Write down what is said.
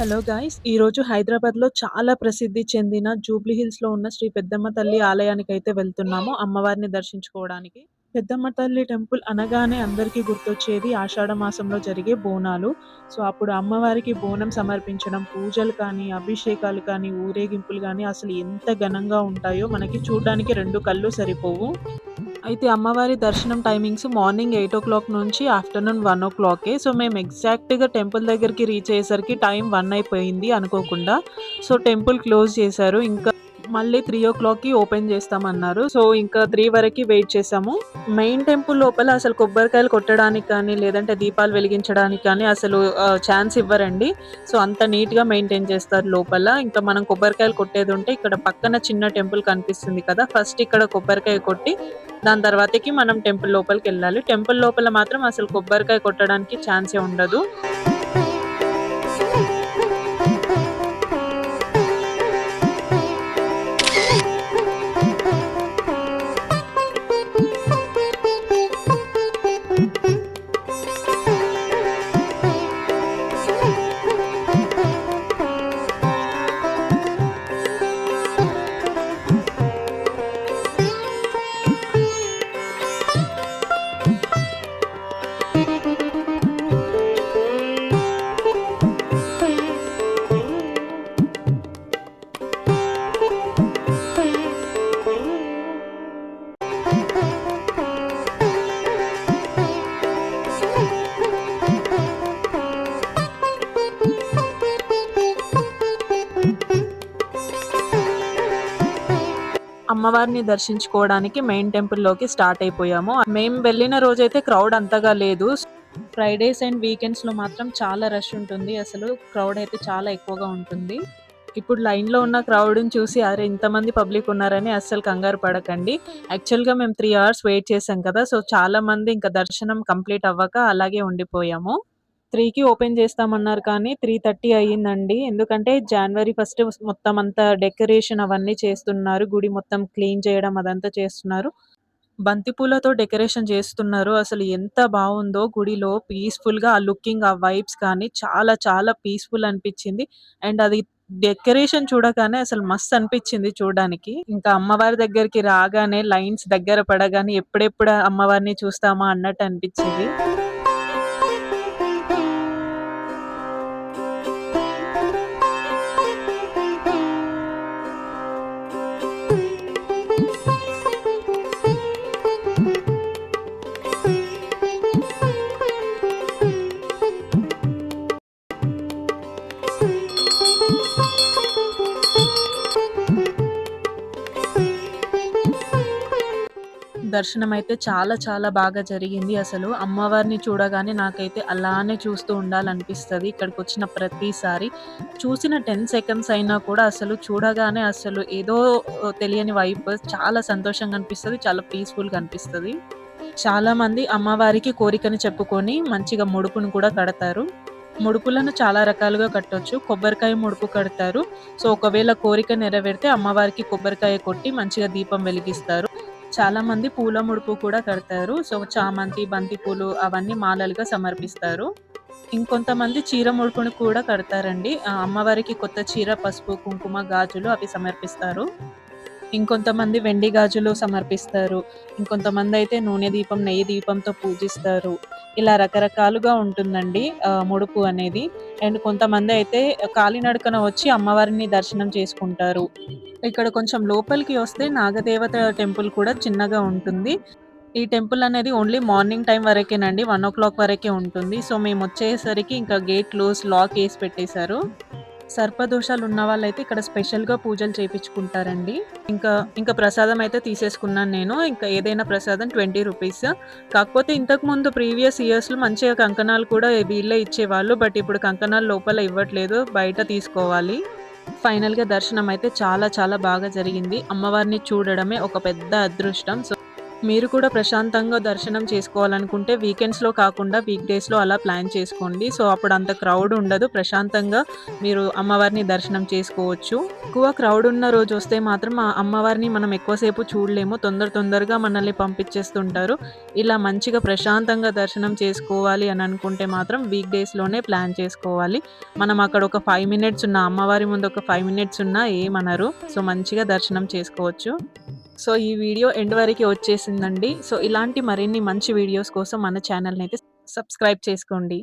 Hello guys. ఈరోజు హైదరాబాద్లో చాలా ప్రసిద్ధి చెందిన జూబ్లీ హిల్స్లో ఉన్న శ్రీ పెద్దమ్మ తల్లి ఆలయానికి అయితే వెళ్తున్నాము అమ్మవారిని దర్శించుకోవడానికి. పెద్దమ్మ తల్లి టెంపుల్ అనగానే అందరికీ గుర్తొచ్చేది ఆషాఢ మాసంలో జరిగే బోనాలు. సో అప్పుడు అమ్మవారికి బోనం సమర్పించడం పూజలు కానీ అభిషేకాలు కానీ ఊరేగింపులు కానీ అసలు ఎంత ఘనంగా ఉంటాయో మనకి చూడడానికి రెండు కళ్ళు సరిపోవు. అయితే అమ్మవారి దర్శనం timings morning eight o'clock నుంచి ఆఫ్టర్నూన్ వన్ ఓ క్లాకే. సో మేము ఎగ్జాక్ట్గా టెంపుల్ దగ్గరికి రీచ్ అయ్యేసరికి టైం వన్ అయిపోయింది అనుకోకుండా. సో టెంపుల్ క్లోజ్ చేశారు. ఇంకా మళ్ళీ త్రీ ఓ క్లాక్కి ఓపెన్ చేస్తామన్నారు. సో ఇంకా త్రీ వరకు వెయిట్ చేసాము. మెయిన్ టెంపుల్ లోపల అసలు కొబ్బరికాయలు కొట్టడానికి కానీ లేదంటే దీపాలు వెలిగించడానికి కానీ అసలు ఛాన్స్ ఇవ్వరండి. సో అంత నీట్గా మెయింటైన్ చేస్తారు లోపల. ఇంకా మనం కొబ్బరికాయలు కొట్టేది ఉంటే ఇక్కడ పక్కన చిన్న టెంపుల్ కనిపిస్తుంది కదా ఫస్ట్ ఇక్కడ కొబ్బరికాయ కొట్టి దాని తర్వాతకి మనం టెంపుల్ లోపలికి వెళ్ళాలి. టెంపుల్ లోపల మాత్రం అసలు కొబ్బరికాయ కొట్టడానికి ఛాన్సే ఉండదు. అమ్మవారిని దర్శించుకోవడానికి మెయిన్ టెంపుల్లోకి స్టార్ట్ అయిపోయాము. మేము వెళ్ళిన రోజైతే క్రౌడ్ అంతగా లేదు. ఫ్రైడేస్ అండ్ వీకెండ్స్లో మాత్రం చాలా రష్ ఉంటుంది. అసలు క్రౌడ్ అయితే చాలా ఎక్కువగా ఉంటుంది. ఇప్పుడు లైన్లో ఉన్న క్రౌడ్ని చూసి అరే ఇంతమంది పబ్లిక్ ఉన్నారని అస్సలు కంగారు పడకండి. యాక్చువల్గా మేము త్రీ అవర్స్ వెయిట్ చేసాం కదా. సో చాలా మంది ఇంకా దర్శనం కంప్లీట్ అవ్వక అలాగే ఉండిపోయాము. త్రీకి ఓపెన్ చేస్తామన్నారు కానీ త్రీ థర్టీ అయ్యిందండి. ఎందుకంటే జనవరి ఫస్ట్ మొత్తం అంతా డెకరేషన్ అవన్నీ చేస్తున్నారు. గుడి మొత్తం క్లీన్ చేయడం అదంతా చేస్తున్నారు. బంతిపూలతో డెకరేషన్ చేస్తున్నారు. అసలు ఎంత బాగుందో గుడిలో పీస్ఫుల్గా ఆ లుకింగ్ ఆ వైబ్స్ కానీ చాలా చాలా పీస్ఫుల్ అనిపించింది. అండ్ అది డెకరేషన్ చూడగానే అసలు మస్తు అనిపించింది చూడడానికి. ఇంకా అమ్మవారి దగ్గరికి రాగానే లైన్స్ దగ్గర పడగానే ఎప్పుడెప్పుడు అమ్మవారిని చూస్తామా అన్నట్టు అనిపించింది. దర్శనం అయితే చాలా చాలా బాగా జరిగింది అసలు. అమ్మవారిని చూడగానే నాకైతే అలానే చూస్తూ ఉండాలనిపిస్తుంది. ఇక్కడికి వచ్చిన ప్రతిసారి చూసిన టెన్ సెకండ్స్ అయినా కూడా అసలు చూడగానే అసలు ఏదో తెలియని వైపు చాలా సంతోషంగా అనిపిస్తుంది చాలా పీస్ఫుల్గా అనిపిస్తుంది. చాలామంది అమ్మవారికి కోరికని చెప్పుకొని మంచిగా ముడుపును కూడా కడతారు. ముడుపులను చాలా రకాలుగా కట్టొచ్చు. కొబ్బరికాయ ముడుపు కడతారు. సో ఒకవేళ కోరిక నెరవేరితే అమ్మవారికి కొబ్బరికాయ కొట్టి మంచిగా దీపం వెలిగిస్తారు. చాలా మంది పూల ముడుపు కూడా కడతారు. సో చామంతి బంతి పూలు అవన్నీ మాలలుగా సమర్పిస్తారు. ఇంకొంతమంది చీర ముడుపును కూడా కడతారండి. అమ్మవారికి కొత్త చీర పసుపు కుంకుమ గాజులు అవి సమర్పిస్తారు. ఇంకొంతమంది వెండి గాజులు సమర్పిస్తారు. ఇంకొంతమంది అయితే నూనె దీపం నెయ్యి దీపంతో పూజిస్తారు. ఇలా రకరకాలుగా ఉంటుందండి ముడుపు అనేది. అండ్ కొంతమంది అయితే కాలినడకన వచ్చి అమ్మవారిని దర్శనం చేసుకుంటారు. ఇక్కడ కొంచెం లోపలికి వస్తే నాగదేవత టెంపుల్ కూడా చిన్నగా ఉంటుంది. ఈ టెంపుల్ అనేది ఓన్లీ మార్నింగ్ టైం వరకేనండి వన్ ఓ క్లాక్ వరకే ఉంటుంది. సో మేము వచ్చేసరికి ఇంకా గేట్ క్లోజ్ లాక్ వేసి పెట్టేశారు. సర్పదోషాలు ఉన్న వాళ్ళైతే ఇక్కడ స్పెషల్గా పూజలు చేయించుకుంటారండి ఇంకా ఇంకా ప్రసాదం అయితే తీసేసుకున్నాను నేను. ఇంకా ఏదైనా ప్రసాదం ట్వంటీ రూపీస్. కాకపోతే ఇంతకు ముందు ప్రీవియస్ ఇయర్స్లో మంచిగా కంకణాలు కూడా వీళ్ళే ఇచ్చేవాళ్ళు. బట్ ఇప్పుడు కంకణాలు లోపల ఇవ్వట్లేదు. బయట తీసుకోవాలి. ఫైనల్గా దర్శనం అయితే చాలా చాలా బాగా జరిగింది. అమ్మవారిని చూడడమే ఒక పెద్ద అదృష్టం. సో మీరు కూడా ప్రశాంతంగా దర్శనం చేసుకోవాలనుకుంటే వీకెండ్స్‌లో కాకుండా వీక్ డేస్‌లో అలా ప్లాన్ చేసుకోండి. సో, అప్పుడు అంత క్రౌడ్ ఉండదు. ప్రశాంతంగా మీరు అమ్మవారిని దర్శనం చేసుకోవచ్చు. ఎక్కువ క్రౌడ్ ఉన్న రోజు వస్తే మాత్రం ఆ అమ్మవారిని మనం ఎక్కువసేపు చూడలేము. తొందర తొందరగా మనల్ని పంపించేస్తుంటారు. ఇలా మంచిగా ప్రశాంతంగా దర్శనం చేసుకోవాలి అని అనుకుంటే మాత్రం వీక్ డేస్‌లోనే ప్లాన్ చేసుకోవాలి. మనం అక్కడ ఒక ఫైవ్ మినిట్స్ ఉన్న అమ్మవారి ముందు ఒక ఫైవ్ మినిట్స్ ఉన్నా ఏమనరు. సో, మంచిగా దర్శనం చేసుకోవచ్చు. సో, ఈ వీడియో ఎండ్ వరకు వచ్చేసిందండి. సో, ఇలాంటి మరిన్ని మంచి వీడియోస్ కోసం మన ఛానెల్‌నైతే సబ్స్క్రైబ్ చేసుకోండి.